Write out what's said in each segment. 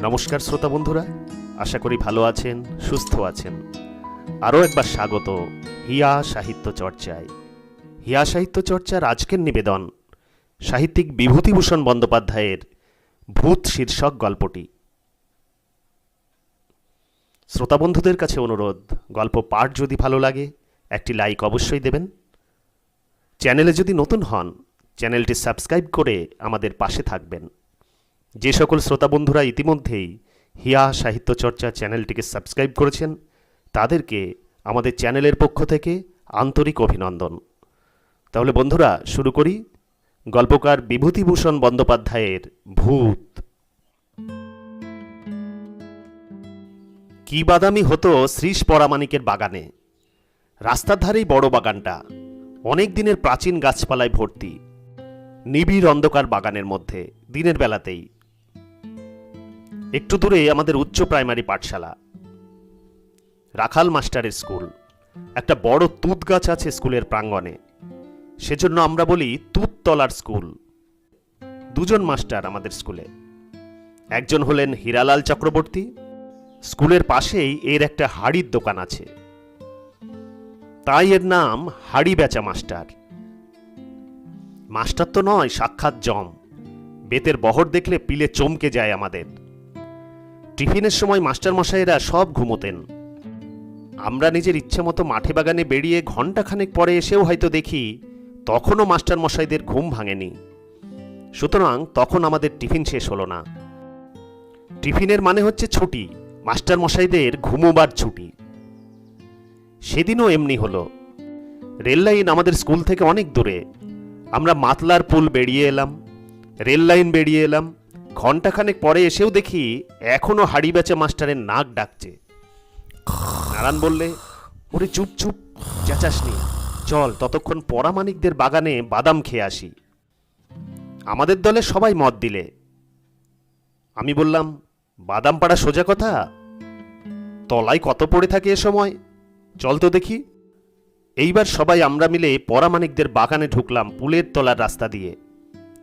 নমস্কার শ্রোতা বন্ধুরা, আশা করি ভালো আছেন, সুস্থ আছেন। আরও একবার স্বাগত হিয়া সাহিত্য চর্চায়। হিয়া সাহিত্য চর্চার আজকের নিবেদন সাহিত্যিক বিভূতিভূষণ বন্দ্যোপাধ্যায়ের ভূত শীর্ষক গল্পটি। শ্রোতা বন্ধুদের কাছে অনুরোধ, গল্প পাঠ যদি ভালো লাগে, একটি লাইক অবশ্যই দেবেন। চ্যানেলে যদি নতুন হন, চ্যানেলটি সাবস্ক্রাইব করে আমাদের পাশে থাকবেন। যে সকল শ্রোতা বন্ধুরা ইতিমধ্যেই হিয়া সাহিত্য চর্চা চ্যানেলটিকে সাবস্ক্রাইব করেছেন, তাদেরকে আমাদের চ্যানেলের পক্ষ থেকে আন্তরিক অভিনন্দন। তাহলে বন্ধুরা, শুরু করি। গল্পকার বিভূতিভূষণ বন্দ্যোপাধ্যায়ের ভূত। কি বাদামি হতো শ্রীশ পরামানিকের বাগানে। রাস্তার ধারেই বড় বাগানটা। অনেক দিনের প্রাচীন গাছপালায় ভর্তি। নিবিড় অন্ধকার বাগানের মধ্যে। দিনের বেলাতেই একটু দূরে আমাদের উচ্চ প্রাইমারি পাঠশালা। রাখাল মাস্টারের স্কুল। একটা বড় তুত গাছ আছে স্কুলের প্রাঙ্গণে। সেজন্য আমরা বলি তুততলার স্কুল। দুজন মাস্টার আমাদের স্কুলে। একজন হলেন হীরালাল চক্রবর্তী। স্কুলের পাশেই এর একটা হাড়ির দোকান আছে। তাই এর নাম হাড়ি বেচা মাস্টার। মাস্টার তো নয়, সাক্ষাৎ জম। বেতের বহর দেখলে পিলে চমকে যায় আমাদের। টিফিনের সময় মাস্টার মশাইয়েরা সব ঘুমোতেন। আমরা নিজের ইচ্ছে মতো মাঠে বাগানে বেরিয়ে ঘন্টাখানেক পরে এসেও হয়তো দেখি, তখনও মাস্টার মশাইদের ঘুম ভাঙেনি। সুতরাং তখন আমাদের টিফিন শেষ হলো না। টিফিনের মানে হচ্ছে ছুটি, মাস্টার মশাইদের ঘুমোবার ছুটি। সেদিনও এমনি হলো। রেললাইন আমাদের স্কুল থেকে অনেক দূরে। আমরা মাতলার পুল বেরিয়ে এলাম, রেল লাইন বেরিয়ে এলাম ঘন্টাখানেক পরে এসেও দেখি এখনও হাড়ি বেচা মাস্টারের নাক ডাকছে। নারায়ণ বললে, ওরে চুপ চুপ চেঁচাসনি চল, ততক্ষণ পরামানিকদের বাগানে বাদাম খেয়ে আসি। আমাদের দলে সবাই মত দিলে। আমি বললাম, বাদাম পাড়া সোজা কথা? তলায় কত পড়ে থাকে এ সময়? চল তো দেখি। এইবার সবাই আমরা মিলে পরামানিকদের বাগানে ঢুকলাম পুলের তলার রাস্তা দিয়ে।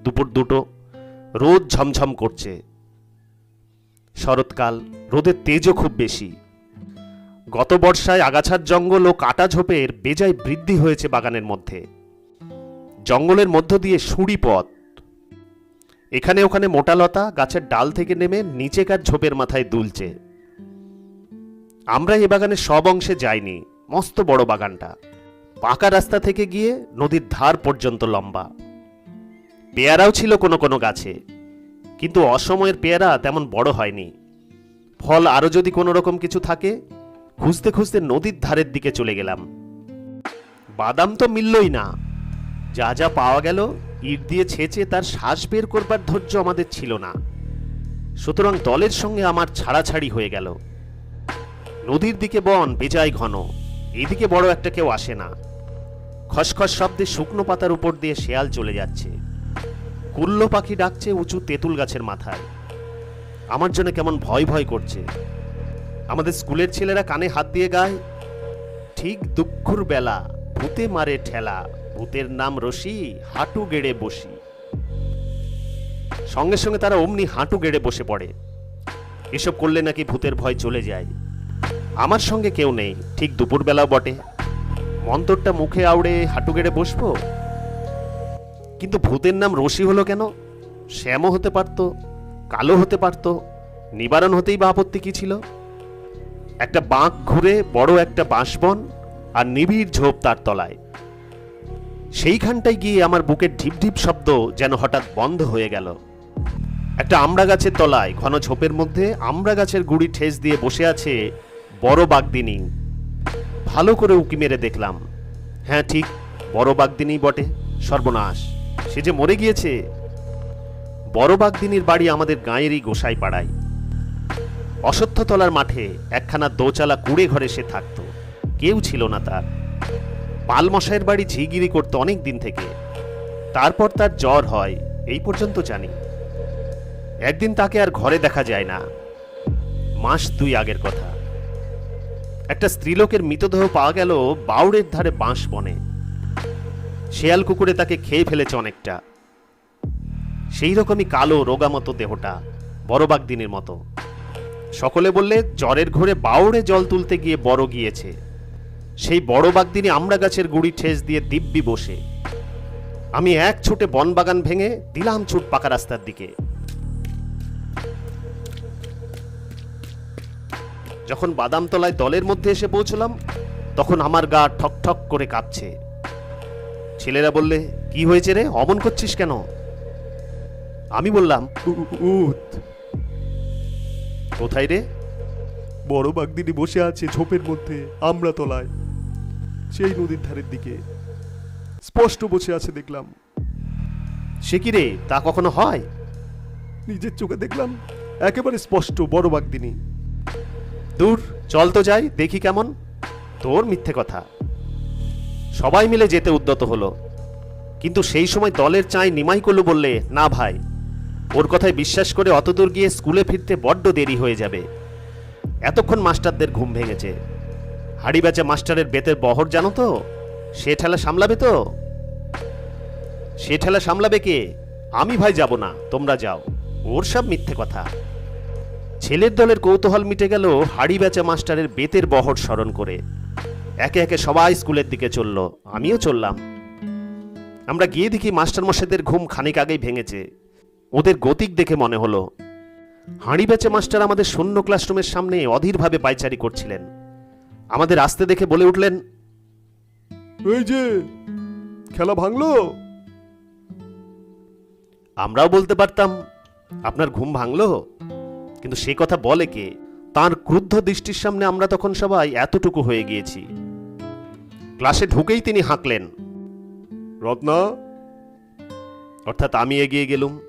দুপুর দুটো রোদ ঝমঝম করছে। শরৎকাল, রোদের তেজও খুব বেশি। গত বর্ষায় আগাছার জঙ্গল ও কাটা ঝোপের বেজায় বৃদ্ধি হয়েছে বাগানের মধ্যে। জঙ্গলের মধ্য দিয়ে সুড়ি পথ। এখানে ওখানে মোটা লতা গাছের ডাল থেকে নেমে নিচেকার ঝোপের মাথায় দুলছে। আমরা এ বাগানের সব অংশে যাইনি, মস্ত বড় বাগানটা। পাকা রাস্তা থেকে গিয়ে নদীর ধার পর্যন্ত লম্বা। পেয়ারাও ছিল কোনো কোনো গাছে, কিন্তু অসময়ের পেয়ারা তেমন বড় হয়নি। ফল আরও যদি কোনো রকম কিছু থাকে, খুঁজতে খুঁজতে নদীর ধারের দিকে চলে গেলাম। বাদাম তো মিললই না। যা যা পাওয়া গেল, ইট দিয়ে ছেঁচে তার শ্বাস বের করবার ধৈর্য আমাদের ছিল না। সুতরাং দলের সঙ্গে আমার ছাড়াছাড়ি হয়ে গেল। নদীর দিকে বন বেজায় ঘন এদিকে বড় একটা কেউ আসে না। খসখস শব্দে শুকনো পাতার উপর দিয়ে শেয়াল চলে যাচ্ছে। কুল্ল পাখি ডাকছে উঁচু তেঁতুল গাছের মাথায়। আমার জন্য কেমন ভয় ভয় করছে। আমাদের স্কুলের ছেলেরা কানে হাত দিয়ে গায়, ঠিক দুঃখুর বেলা ভূতে মারে ঠেলা, ভূতের নাম রশি, হাঁটু গেড়ে বসি। সঙ্গে সঙ্গে তারা অমনি হাঁটু গেড়ে বসে পড়ে। এসব করলে নাকি ভূতের ভয় চলে যায়। আমার সঙ্গে কেউ নেই, ঠিক দুপুরবেলাও বটে। মন্তরটা মুখে আউড়ে হাঁটু গেড়ে বসবো? কিন্তু ভূতের নাম রশি হলো কেন? শ্যামও হতে পারত, কালো হতে পারত, নিবারণ হতেই বা আপত্তি কি ছিল? একটা বাঁক ঘুরে বড় একটা বাঁশবন আর নিবিড় ঝোপ তার তলায়। সেইখানটায় গিয়ে আমার বুকের ঢিপ ঢিপ শব্দ যেন হঠাৎ বন্ধ হয়ে গেল। একটা আমড়া গাছের তলায়, ঘন ঝোপের মধ্যে আমড়া গাছের গুড়ি ঠেস দিয়ে বসে আছে বড় বাগদিনী। ভালো করে উকি মেরে দেখলাম। হ্যাঁ ঠিক, বড় বাগদিনী বটে, সর্বনাশ। সে যে মরে গিয়েছে। বড় বাগদিনীর বাড়ি আমাদের গাঁয়েরই গোসাই পাড়ায়। অশ্বত্থতলার মাঠে একখানা দোচালা কুড়ে ঘরে সে থাকতো। কেউ ছিল না তার। পালমশাইয়ের বাড়ি ঝিগিরি করতো অনেক দিন থেকে। তারপর তার জ্বর হয়, এই পর্যন্ত জানি। একদিন তাকে আর ঘরে দেখা যায় না। মাস দুই আগের কথা। একটা স্ত্রীলোকের মৃতদেহ পাওয়া গেল বাউড়ের ধারে বাঁশ বনে। শেয়াল কুকুরে তাকে খেয়ে ফেলেছে অনেকটা। সেই রকমই কালো রোগামতো দেহটা বড় দিনের মতো। সকলে বললে, জ্বরের ঘরে বাউড়ে জল তুলতে গিয়ে বড় গিয়েছে। সেই বড় বাগদিনী আমড়া গাছের গুড়ি ঠেস দিয়ে দিব্যি বসে। আমি এক ছুটে বনবাগান ভেঙে দিলাম ছুট পাকা রাস্তার দিকে। যখন বাদামতলায় দলের মধ্যে এসে পৌঁছলাম, তখন আমার গা ঠক ঠক করে কাঁপছে। ছেলেরা বললে কি হয়েছে রে? অমন করছিস কেন? আমি বললাম উত। কোথায় রে? বড় বাগদিনী বসে আছে ঝোপের মধ্যে আমরা তলায় সেই নদীর ধারের দিকে। স্পষ্ট বসে আছে দেখলাম। সে কি রে? তা কখনো হয়? নিজের চোখে দেখলাম একেবারে স্পষ্ট বড় বাগদিনী। দূর চল তো যাই দেখি কেমন। তোর মিথ্যে কথা। সবাই মিলে যেতে উদ্যত হলো। কিন্তু সেই সময় দলের চাই নিমাই করল বললে, না ভাই, ওর কথায় বিশ্বাস করে অতদূর গিয়ে স্কুলে ফিরতে বড্ড দেরি হয়ে যাবে। এতক্ষণ মাস্টারদের ঘুম ভেঙেছে। হাড়ি বেচা মাস্টারের বেতের বহর জানো তো? সে ঠেলা সামলাবে তো? সে ঠেলা সামলাবে কে? আমি ভাই যাব না, তোমরা যাও। ওর সব মিথ্যে কথা। ছেলের দলের কৌতূহল মিটে গেল হাড়ি বেচা মাস্টারের বেতের বহর স্মরণ করে। একে একে সবাই স্কুলের দিকে চলল। আমিও চললাম। আমরা গিয়ে দেখি মাস্টারমশাইদের ঘুম খানিক আগেই ভেঙেছে। ওদের গতিক দেখে মনে হলো। হাঁড়ি বেচে মাস্টার আমাদের শূন্য ক্লাসরুমের সামনে অধীরভাবে পায়চারি করছিলেন। আমাদের আসতে দেখে বলে উঠলেন এই যে খেলা ভাঙলো? আমরাও বলতে পারতাম আপনার ঘুম ভাঙলো? কিন্তু সে কথা বলে কে? তার ক্রুদ্ধ দৃষ্টির সামনে আমরা তখন সবাই এতটুকু হয়ে গিয়েছি। ক্লাসে ঢুকেই তিনি হাঁকলেন। রত্না অর্থাৎ আমি এগিয়ে গেলুম।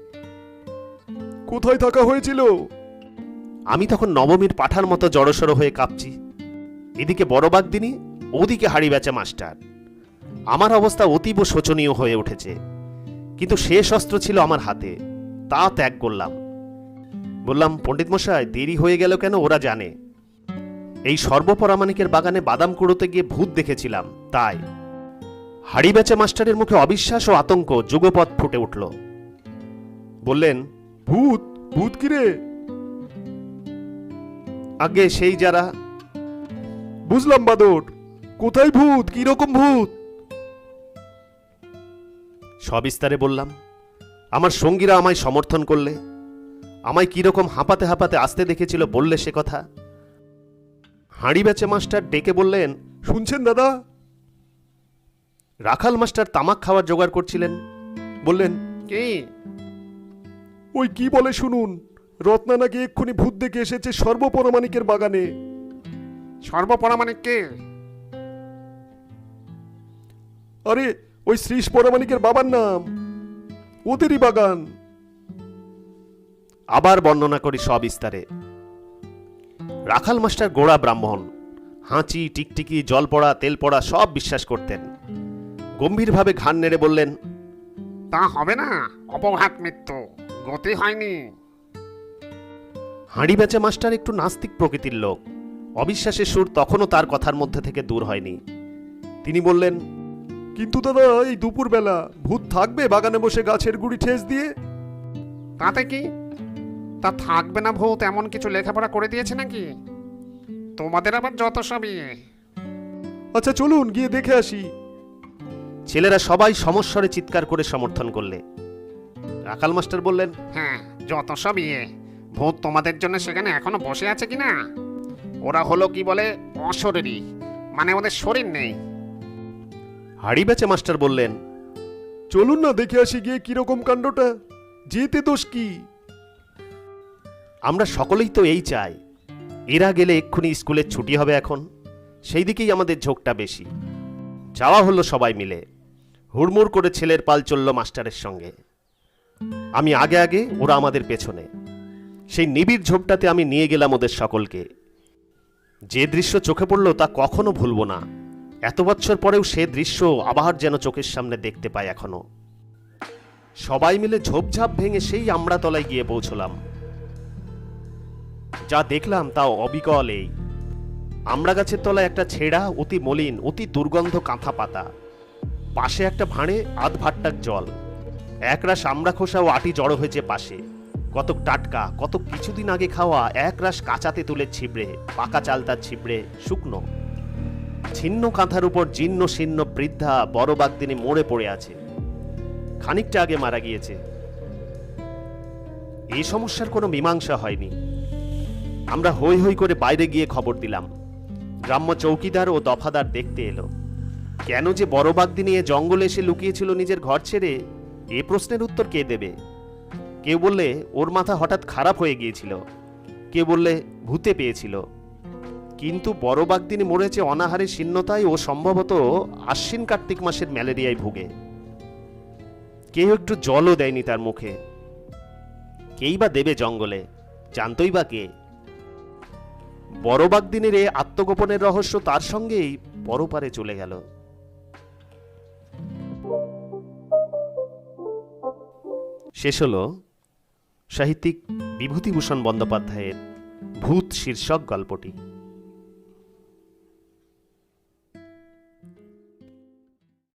কোথায় থাকা হয়েছিল? আমি তখন নবমীর পাঠার মতো জড়সড় হয়ে কাঁপছি। এদিকে বড় বাগদিনী ওদিকে হাড়ি বেচা মাস্টার। আমার অবস্থা অতীব শোচনীয় হয়ে উঠেছে। কিন্তু শেষ অস্ত্র ছিল আমার হাতে তা ত্যাগ করলাম। বললাম পণ্ডিত মশাই দেরি হয়ে গেল কেন ওরা জানে? এই সর্বপরামানিকের বাগানে বাদাম কুড়োতে গিয়ে ভূত দেখেছিলাম তাই। হাড়ি বেচা মাস্টারের মুখে অবিশ্বাস ও আতঙ্ক যুগপথ ফুটে উঠল। বললেন ভূত ভূত কিরে আগে সেই যারা বুঝলাম বাদর কোথায় ভূত কীরকম ভূত? সবিস্তারে বললাম আমার সঙ্গীরা আমায় সমর্থন করলে আমায় কীরকম হাঁপাতে হাঁপাতে আসতে দেখেছিল বললে সে কথা। হাঁড়ি বেচে মাস্টার ডেকে বললেন শুনছেন দাদা? রাখাল মাস্টার তামাক খাওয়ার জোগাড় করছিলেন। বললেন কে? ওই কি বলে শুনুন রত্না নাকি এক্ষুনি ভূত দেখে এসেছে সর্বপরমাণিকের বাগানে। সর্বপরামানিক কে আরে ওই শ্রীশ পরমাণিকের বাবার নাম। ওদেরই বাগান। আবার বর্ণনা করি সবিস্তারে রাখাল মাস্টার গোড়া ব্রাহ্মণ হাঁচি টিকটিকি জল পড়া তেল পড়া সব বিশ্বাস করতেন। গম্ভীরভাবে ঘান নেড়ে বললেন তা হবে না অপঘাত মৃত্যু গতি হয়নি। হাঁড়ি বেচা মাস্টার একটু নাস্তিক প্রকৃতির লোক অবিশ্বাসের সুর তখনও তার কথার মধ্যে থেকে দূর হয়নি। তিনি বললেন কিন্তু দাদা এই দুপুর বেলা ভূত থাকবে বাগানে বসে গাছের গুড়ি ঠেস দিয়ে? তাতে কি? তা থাকবে না ভূত এমন কিছু লেখাপড়া করে দিয়েছে নাকি? তোমাদের আবার যত সবই। আচ্ছা চলুন গিয়ে দেখে আসি। ছেলেরা সবাই সমস্বরে চিৎকার করে সমর্থন করলে। রাখাল মাস্টার বললেন হ্যাঁ যত সব ইয়ে ভূত তোমাদের জন্য সেখানে এখনও বসে আছে কি না ওরা হলো কি বলে অশরীরী। মানে ওদের শরীর নেই। হাড়ি বেচে মাস্টার বললেন চলুন না দেখে আসি গিয়ে কীরকম কাণ্ডটা। যেতে দোষ কি? আমরা সকলেই তো এই চাই। এরা গেলে এক্ষুনি স্কুলের ছুটি হবে এখন। সেই দিকেই আমাদের ঝোঁকটা বেশি। যাওয়া হলো সবাই মিলে। হুড়মুড় করে ছেলের পাল চলল মাস্টারের সঙ্গে। আমি আগে আগে, ওরা আমাদের পেছনে। সেই নিবিড় ঝোপটাতে আমি নিয়ে গেলাম ওদের সকলকে। যে দৃশ্য চোখে পড়ল তা কখনো ভুলবো না। এত বছর পরেও সে দৃশ্য আবার যেন চোখের সামনে দেখতে পাই এখনও। সবাই মিলে ঝোপঝাপ ভেঙে সেই আমড়াতলায় গিয়ে পৌঁছলাম। যা দেখলাম তা অবিকল এই। আমড়া গাছের তলায় একটা ছেঁড়া অতি মলিন, অতি দুর্গন্ধ কাঁথা পাতা। পাশে একটা ভাঁড়ে আধ ভাট্টাক জল। একরাশ আমড়া খোসা ও আটি জড়ো হয়েছে পাশে। কতক টাটকা কত কিছুদিন আগে খাওয়া এক রাশ কাঁচাতে তুলে ছিবড়ে, পাকা চালতার ছিবড়ে, শুকনো। ছিন্ন কাঁথার উপর জীর্ণ শীর্ণ বৃদ্ধা বড় বাগদিনী মরে পড়ে আছে। খানিকটা আগে মারা গিয়েছে। এই সমস্যার কোনো মীমাংসা হয়নি। আমরা হই হই করে বাইরে গিয়ে খবর দিলাম। গ্রাম্য চৌকিদার ও দফাদার দেখতে এলো। কেন যে বড় বাগদিনী এ জঙ্গলে এসে লুকিয়েছিল নিজের ঘর ছেড়ে, এ প্রশ্নের উত্তর কে দেবে? কেউ বললে, ওর মাথা হঠাৎ খারাপ হয়ে গিয়েছিল। কেউ বললে, ভূতে পেয়েছিল। কিন্তু বড় বাগদিনী মরেছে অনাহারে শীর্ণতায় ও সম্ভবত আশ্বিন কার্তিক মাসের ম্যালেরিয়ায় ভুগে। কেউ একটু জলও দেয়নি তার মুখে। কেই বা দেবে জঙ্গলে? জানতই বা কে? বড় বাগদিনের এ আত্মগোপনের রহস্য তার সঙ্গেই পরপারে চলে গেল। শেষ হল সাহিত্যিক বিভূতিভূষণ বন্দ্যোপাধ্যায়ের ভূত শীর্ষক গল্পটি।